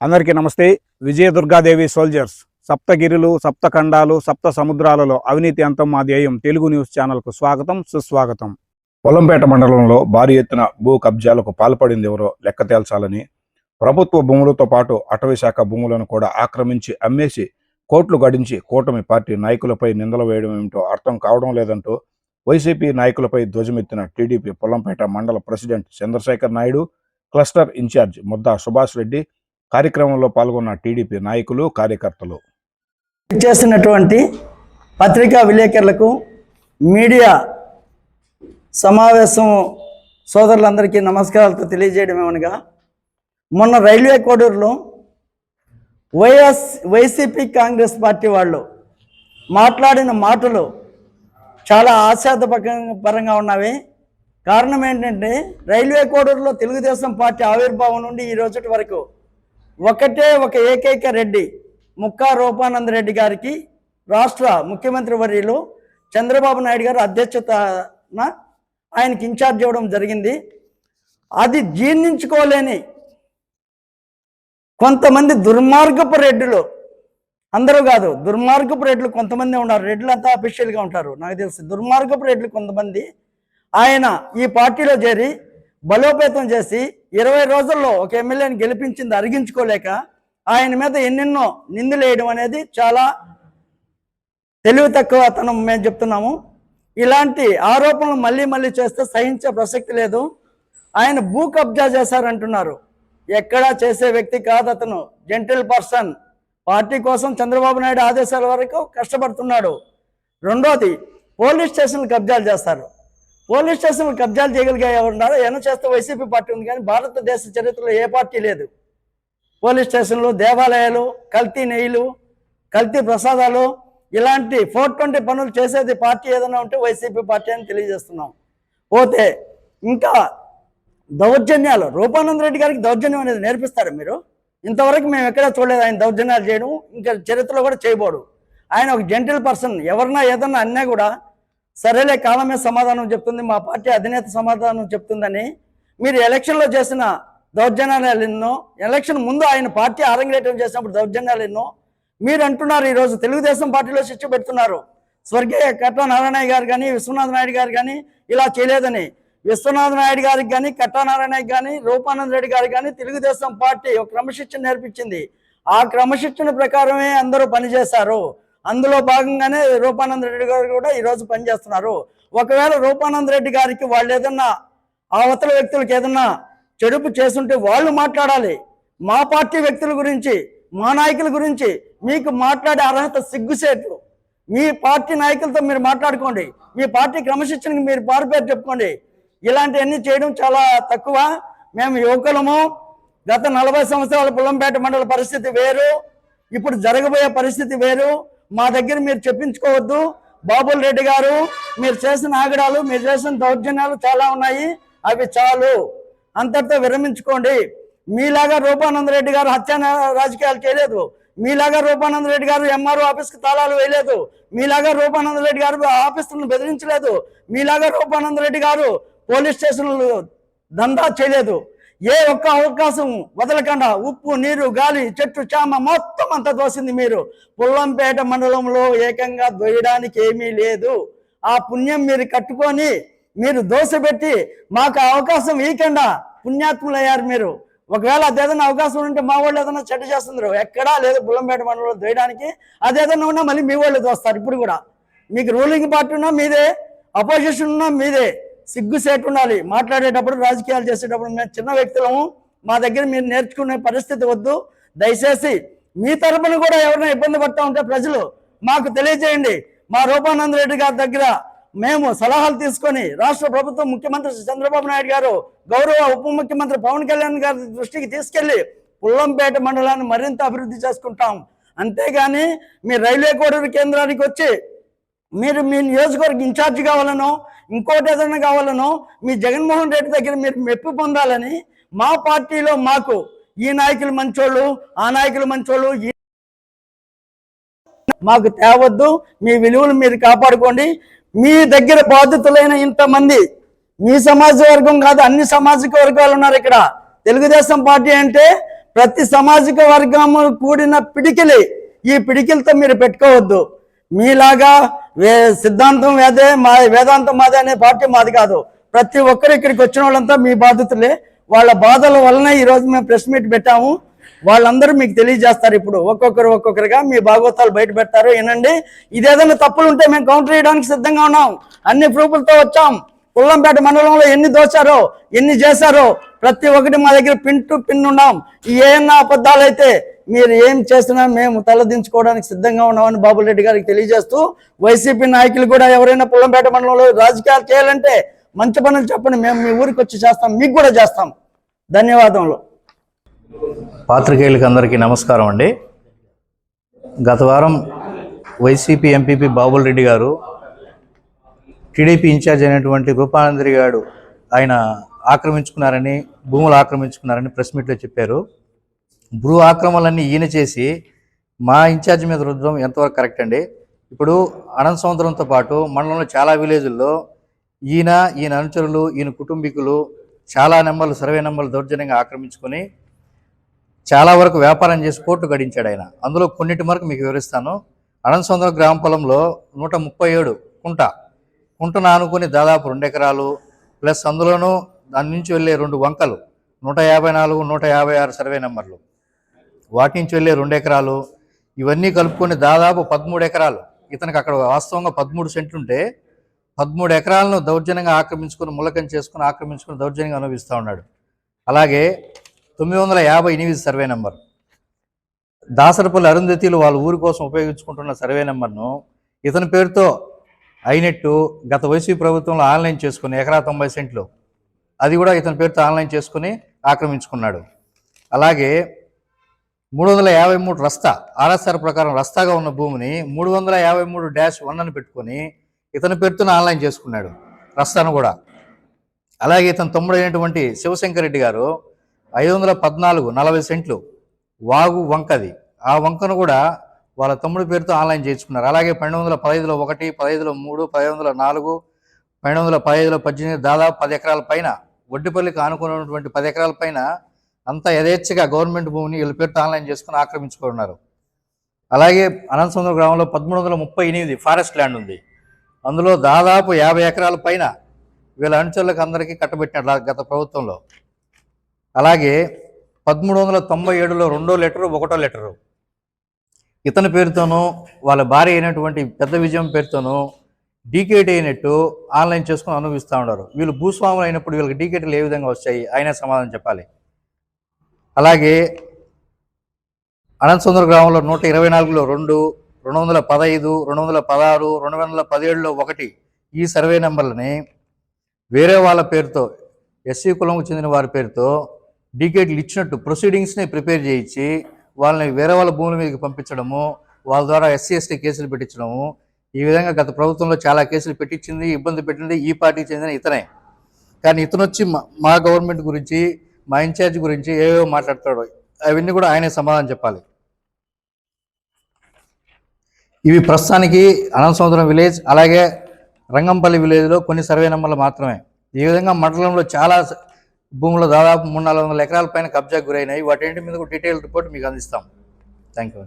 అందరికీ నమస్తే. విజయ దుర్గాదేవి సోల్జర్స్ సప్తగిరులు సప్తఖండాలు సప్త సముద్రాలలో అవినీతి అంతం మా ధ్యేయం తెలుగు న్యూస్ ఛానల్కు స్వాగతం సుస్వాగతం. పొలంపేట మండలంలో భారీ ఎత్తున భూ కబ్జాలకు పాల్పడింది ఎవరో లెక్క తేల్చాలని ప్రభుత్వ భూములతో పాటు అటవీశాఖ భూములను కూడా ఆక్రమించి అమ్మేసి కోట్లు గడించి కూటమి పార్టీ నాయకులపై నిందలు వేయడం ఏమిటో అర్థం కావడం లేదంటూ వైసీపీ నాయకులపై ధ్వజమెత్తిన టీడీపీ పొలంపేట మండల president Chandrashekar Naidu cluster incharge Mudda Subhash Reddy కార్యక్రమంలో పాల్గొన్న టీడీపీ నాయకులు కార్యకర్తలు. చేసినటువంటి పత్రికా విలేకరులకు మీడియా సమావేశం సోదరులందరికీ నమస్కారాలతో తెలియజేయడం ఏమనగా మొన్న రైల్వే కోడూరులో వైఎస్ వైసీపీ కాంగ్రెస్ పార్టీ వాళ్ళు మాట్లాడిన మాటలు చాలా ఆశాదపరంగా పరంగా ఉన్నవి. కారణం ఏంటంటే రైల్వే కోడూరులో తెలుగుదేశం పార్టీ ఆవిర్భావం నుండి ఈ రోజుటి వరకు ఒకటే ఒక ఏకైక రెడ్డి ముక్కా రూపానంద రెడ్డి గారికి రాష్ట్ర ముఖ్యమంత్రి వర్యులు చంద్రబాబు నాయుడు గారు అధ్యక్షతన ఆయనకి ఇన్ఛార్జ్ ఇవ్వడం జరిగింది. అది జీర్ణించుకోలేని కొంతమంది దుర్మార్గపు రెడ్డులు అందరూ కాదు దుర్మార్గపు రెడ్లు కొంతమంది ఉన్నారు. రెడ్లు అంతా అఫీషియల్గా ఉంటారు. నాకు తెలుసు దుర్మార్గపు రెడ్లు కొంతమంది ఆయన ఈ పార్టీలో చేరి బలోపేతం చేసి ఇరవై రోజుల్లో ఒక ఎమ్మెల్యేని గెలిపించింది అరిగించుకోలేక ఆయన మీద ఎన్నెన్నో నిందులు వేయడం అనేది చాలా తెలివి తక్కువ అతను మేము చెప్తున్నాము. ఇలాంటి ఆరోపణలు మళ్ళీ మళ్ళీ చేస్తే సహించే ప్రసక్తి లేదు. ఆయన భూ కబ్జా చేశారంటున్నారు. ఎక్కడా చేసే వ్యక్తి కాదు అతను. Gentle person. పార్టీ కోసం చంద్రబాబు నాయుడు ఆదేశాల వరకు కష్టపడుతున్నాడు. రెండోది పోలీస్ స్టేషన్లు కబ్జాలు చేస్తారు. పోలీస్ స్టేషన్లు కబ్జాలు చేయగలిగా ఎవరున్నారో ఏమైనా చేస్తే వైసీపీ పార్టీ ఉంది కానీ భారతదేశ చరిత్రలో ఏ పార్టీ లేదు. పోలీస్ స్టేషన్లు దేవాలయాలు కల్తీ నెయ్యిలు కల్తీ ప్రసాదాలు ఇలాంటి ఫోర్ ట్వంటీ పనులు చేసేది పార్టీ ఏదైనా ఉంటే వైసీపీ పార్టీ అని తెలియజేస్తున్నాం. పోతే ఇంకా దౌర్జన్యాలు రూపానంద రెడ్డి గారికి దౌర్జన్యం అనేది నేర్పిస్తారు మీరు? ఇంతవరకు మేము ఎక్కడా చూడలేదు ఆయన దౌర్జన్యాలు చేయడం ఇంకా చరిత్రలో కూడా చేయబోడు. ఆయన ఒక జెంటిల్ పర్సన్ ఎవరన్నా ఏదన్నా అన్నా కూడా సరేలే కాలమే సమాధానం చెప్తుంది మా పార్టీ అధినేత సమాధానం చెప్తుందని. మీరు ఎలక్షన్లో చేసిన దౌర్జన్యాలు ఎన్నో ఎలక్షన్ ముందు ఆయన పార్టీ ఆరంగేటం చేసినప్పుడు దౌర్జన్యాలు ఎన్నో. మీరు అంటున్నారు ఈరోజు తెలుగుదేశం పార్టీలో శిక్ష పెడుతున్నారు. స్వర్గీయ కట్టా నారాయణ గారు కానీ విశ్వనాథ్ నాయుడు గారు కానీ ఇలా చేయలేదని. విశ్వనాథ్ నాయుడు గారికి కానీ కట్టా నారాయణ కానీ రూపానంద రెడ్డి గారికి కానీ తెలుగుదేశం పార్టీ ఒక క్రమశిక్షణ నేర్పించింది. ఆ క్రమశిక్షణ ప్రకారమే అందరూ పనిచేశారు. అందులో భాగంగానే రూపానంద రెడ్డి గారు కూడా ఈరోజు పనిచేస్తున్నారు. ఒకవేళ రూపానంద రెడ్డి గారికి వాళ్ళు ఏదన్నా ఆ అవతల వ్యక్తులకు ఏదన్నా చెడుపు చేస్తుంటే వాళ్ళు మాట్లాడాలి. మా పార్టీ వ్యక్తుల గురించి మా నాయకుల గురించి మీకు మాట్లాడే అర్హత సిగ్గుసేటు. మీ పార్టీ నాయకులతో మీరు మాట్లాడుకోండి. మీ పార్టీ క్రమశిక్షణకి మీరు పారిపేరు చెప్పుకోండి. ఇలాంటివన్నీ చేయడం చాలా తక్కువ. మేము యువకులము. గత నలభై సంవత్సరాల పుల్లంపేట మండల పరిస్థితి వేరు. ఇప్పుడు జరగబోయే పరిస్థితి వేరు. మా దగ్గర మీరు చెప్పించుకోవద్దు. బాబుల్ రెడ్డి గారు మీరు చేసిన ఆగడాలు మీరు చేసిన దౌర్జన్యాలు చాలా ఉన్నాయి. అవి చాలు. అంతటితో విరమించుకోండి. మీలాగా రూపానంద రెడ్డి గారు హత్య రాజకీయాలు చేయలేదు. మీలాగా రూపానంద రెడ్డి గారు ఎంఆర్ఓ ఆఫీస్కి తాళాలు వేయలేదు. మీలాగా రూపానంద రెడ్డి గారు ఆఫీసులను బెదిరించలేదు. మీలాగా రూపానంద రెడ్డి గారు పోలీస్ స్టేషన్లు దందా చేయలేదు. ఏ ఒక్క అవకాశం వదలకుండా ఉప్పు నీరు గాలి చెట్టు చామ మొత్తం అంత దోసింది మీరు. పుల్లంపేట మండలంలో ఏకంగా దొయ్యడానికి ఏమీ లేదు. ఆ పుణ్యం మీరు కట్టుకొని మీరు దోశపెట్టి మాకు ఆ అవకాశం వీకండా పుణ్యాత్ములయ్యారు మీరు. ఒకవేళ అదేదైనా అవకాశం ఉంటే మా వాళ్ళు ఏదైనా చెడ్డ చేస్తున్నారు ఎక్కడా లేదు బుల్లంపేట మండలంలో దొయ్యడానికి అదేదైనా ఉన్నా మళ్ళీ మీ వాళ్ళు దోస్తారు ఇప్పుడు కూడా. మీకు రూలింగ్ పార్టీ ఉన్నా మీదే అపోజిషన్ ఉన్నా మీదే. సిగ్గు సేటు ఉండాలి. మాట్లాడేటప్పుడు రాజకీయాలు చేసేటప్పుడు మేము చిన్న వ్యక్తులము. మా దగ్గర మీరు నేర్చుకునే పరిస్థితి వద్దు. దయచేసి మీ తరపున కూడా ఎవరైనా ఇబ్బంది పడతా ఉంటే ప్రజలు మాకు తెలియజేయండి. మా రూపానంద రెడ్డి గారి దగ్గర మేము సలహాలు తీసుకొని రాష్ట్ర ప్రభుత్వం ముఖ్యమంత్రి చంద్రబాబు నాయుడు గారు గౌరవ ఉప ముఖ్యమంత్రి పవన్ కళ్యాణ్ గారి దృష్టికి తీసుకెళ్ళి పుల్లంపేట మండలాన్ని మరింత అభివృద్ధి చేసుకుంటాం. అంతేగాని మీ రైల్వే కోడూరు కేంద్రానికి వచ్చి మీరు మీ నియోజకవర్గ ఇన్ఛార్జ్ కావాలనో ఇంకోటి ఏదైనా కావాలనో మీ జగన్మోహన్ రెడ్డి దగ్గర మీరు మెప్పు పొందాలని మా పార్టీలో మాకు ఈ నాయకులు మంచోళ్ళు ఆ నాయకులు మంచోళ్ళు ఈ మాకు తేవద్దు. మీ విలువలు మీరు కాపాడుకోండి. మీ దగ్గర బాధితులైన ఇంతమంది మీ సమాజ వర్గం కాదు అన్ని సామాజిక వర్గాలు ఉన్నారు ఇక్కడ. తెలుగుదేశం పార్టీ అంటే ప్రతి సామాజిక వర్గము కూడిన పిడికిలి. ఈ పిడికిలతో మీరు పెట్టుకోవద్దు. మీలాగా వే సిద్ధాంతం వేదే మా వేదాంతం మాదే అనే పార్టీ మాది కాదు. ప్రతి ఒక్కరు ఇక్కడికి వచ్చిన వాళ్ళంతా మీ బాధితులే. వాళ్ళ బాధల వలన ఈరోజు మేము ప్రెస్ మీట్ పెట్టాము. వాళ్ళందరూ మీకు తెలియజేస్తారు ఇప్పుడు. ఒక్కొక్కరు ఒక్కొక్కరుగా మీ భాగవతాలు బయట పెడతారు. వినండి. ఇదేదైనా తప్పులు ఉంటే మేము కౌంటర్ చేయడానికి సిద్ధంగా ఉన్నాం. అన్ని ప్రూఫ్లతో వచ్చాం. పుల్లంపేట మండలంలో ఎన్ని దోచారో ఎన్ని చేశారో ప్రతి ఒక్కటి మా దగ్గర పిన్ టు పిన్ ఉన్నాం ఏమన్నా అబద్ధాలు అయితే మీరు ఏం చేసినా మేము తలదించుకోవడానికి సిద్ధంగా ఉన్నామని బాబురెడ్డి గారికి తెలియజేస్తూ వైసీపీ నాయకులు కూడా ఎవరైనా పుల్లంపేట మండలంలో రాజకీయాలు చేయాలంటే మంచి పనులు చెప్పండి. మేము మీ ఊరికి వచ్చి చేస్తాం. మీకు కూడా చేస్తాం. ధన్యవాదములు. పాత్రికేయులకి అందరికీ నమస్కారం అండి. గత వారం వైసీపీ ఎంపీపీ బాబుల్ రెడ్డి గారు టీడీపీ ఇన్ఛార్జ్ అయినటువంటి రూపానందరి గారు ఆయన ఆక్రమించుకున్నారని భూములు ఆక్రమించుకున్నారని ప్రెస్ మీట్లో చెప్పారు. భూ ఆక్రమణలన్నీ ఈయన చేసి మా ఇన్ఛార్జ్ మీద రుద్దడం ఎంతవరకు కరెక్ట్ అండి? ఇప్పుడు అనంత సముద్రంతో పాటు మండలంలో చాలా విలేజుల్లో ఈయన ఈయన అనుచరులు ఈయన కుటుంబీకులు చాలా నెంబర్లు సర్వే నెంబర్లు దౌర్జన్యంగా ఆక్రమించుకొని చాలా వరకు వ్యాపారం చేసి కోర్టు గడించాడు ఆయన. అందులో కొన్నిటి వరకు మీకు వివరిస్తాను. అనంతసముద్రం గ్రామ పొలంలో నూట ముప్పై ఏడు కుంట. కుంటను ఆనుకుని దాదాపు రెండు ఎకరాలు ప్లస్ అందులోనూ దాని నుంచి వెళ్ళే రెండు వంకలు నూట యాభై నాలుగు నూట యాభై ఆరు సర్వే నెంబర్లు. వాటి నుంచి వెళ్ళే రెండు ఎకరాలు ఇవన్నీ కలుపుకొని దాదాపు పదమూడు ఎకరాలు. ఇతనికి అక్కడ వాస్తవంగా పదమూడు సెంట్లు ఉంటే పదమూడు ఎకరాలను దౌర్జన్యంగా ఆక్రమించుకొని ములకం చేసుకుని ఆక్రమించుకుని దౌర్జన్యంగా అనుభవిస్తూ ఉన్నాడు. అలాగే తొమ్మిది వందల యాభై ఎనిమిది సర్వే నెంబర్. దాసరపల్లి అరుంధతిలు వాళ్ళ ఊరి కోసం ఉపయోగించుకుంటున్న సర్వే నెంబర్ను ఇతని పేరుతో అయినట్టు గత వైసీపీ ప్రభుత్వంలో ఆన్లైన్ చేసుకుని ఎకరా తొంభై సెంట్లు. అది కూడా ఇతని పేరుతో ఆన్లైన్ చేసుకుని ఆక్రమించుకున్నాడు. అలాగే మూడు వందల యాభై మూడు రస్తా ఆర్ఎస్ఆర్ ప్రకారం రస్తాగా ఉన్న భూమిని మూడు వందల యాభై మూడు డాష్ వన్ అని పెట్టుకొని ఇతని పేరుతో ఆన్లైన్ చేసుకున్నాడు రస్తాను కూడా. అలాగే ఇతను తమ్ముడు అయినటువంటి శివశంకర్ రెడ్డి గారు ఐదు వందల పద్నాలుగు నలభై సెంట్లు వాగు వంకది. ఆ వంకను కూడా వాళ్ళ తమ్ముడి పేరుతో ఆన్లైన్ చేయించుకున్నారు. అలాగే పన్నెండు వందల పదహైదులో ఒకటి పదహైదులో మూడు పదిహేను వందల నాలుగు పన్నెండు వందల పదహైదులో పద్దెనిమిది దాదాపు పది ఎకరాల పైన ఒడ్డిపల్లికి ఆనుకున్నటువంటి పది ఎకరాల పైన అంతా యథేచ్ఛగా గవర్నమెంట్ భూమిని వీళ్ళ పేరుతో ఆన్లైన్ చేసుకుని ఆక్రమించుకున్నారు. అలాగే అనంతసముద్ర గ్రామంలో పదమూడు వందల ముప్పై ఎనిమిది ఫారెస్ట్ ల్యాండ్ ఉంది. అందులో దాదాపు యాభై ఎకరాల పైన వీళ్ళ అనుచరులకు అందరికీ కట్టబెట్టినారు గత ప్రభుత్వంలో. అలాగే పదమూడు వందల తొంభై ఏడులో రెండో లెటరు ఒకటో లెటరు. ఇతని పేరుతోనూ వాళ్ళ భార్య అయినటువంటి పెద్ద విజయం పేరుతోనూ డీకేటీ అయినట్టు ఆన్లైన్ చేసుకుని అనుభవిస్తూ ఉన్నారు. వీళ్ళు భూస్వాములు అయినప్పుడు వీళ్ళకి డీకేటీలు ఏ విధంగా వచ్చాయి? ఆయన సమాధానం చెప్పాలి. అలాగే అనంతసుందర గ్రామంలో నూట ఇరవై నాలుగులో రెండు రెండు వందల పదహైదు రెండు వందల పదహారు రెండు వందల పదిహేడులో ఒకటి. ఈ సర్వే నెంబర్లని వేరే వాళ్ళ పేరుతో ఎస్సీ కులంకు చెందిన వారి పేరుతో డీకేట్లు ఇచ్చినట్టు ప్రొసీడింగ్స్ని ప్రిపేర్ చేయించి వాళ్ళని వేరే వాళ్ళ భూముల మీదకి పంపించడము వాళ్ళ ద్వారా ఎస్సీ ఎస్టీ కేసులు పెట్టించడము. ఈ విధంగా గత ప్రభుత్వంలో చాలా కేసులు పెట్టించింది ఇబ్బంది పెట్టింది ఈ పార్టీకి చెందిన ఇతనే. కానీ ఇతను వచ్చి మా- మా గవర్నమెంట్ గురించి మా ఇన్ఛార్జ్ గురించి ఏవేవో మాట్లాడతాడు అవన్నీ కూడా ఆయనే సమాధానం చెప్పాలి. ఇవి ప్రస్తుతానికి అనంతసముద్రం విలేజ్ అలాగే రంగంపల్లి విలేజ్లో కొన్ని సర్వే నెంబర్లు మాత్రమే. ఈ విధంగా మండలంలో చాలా భూములు దాదాపు మూడు నాలుగు వందల ఎకరాల పైన కబ్జాకు గురైనాయి వాటి మీద కూడా డీటెయిల్ రిపోర్ట్ మీకు అందిస్తాం. Thank you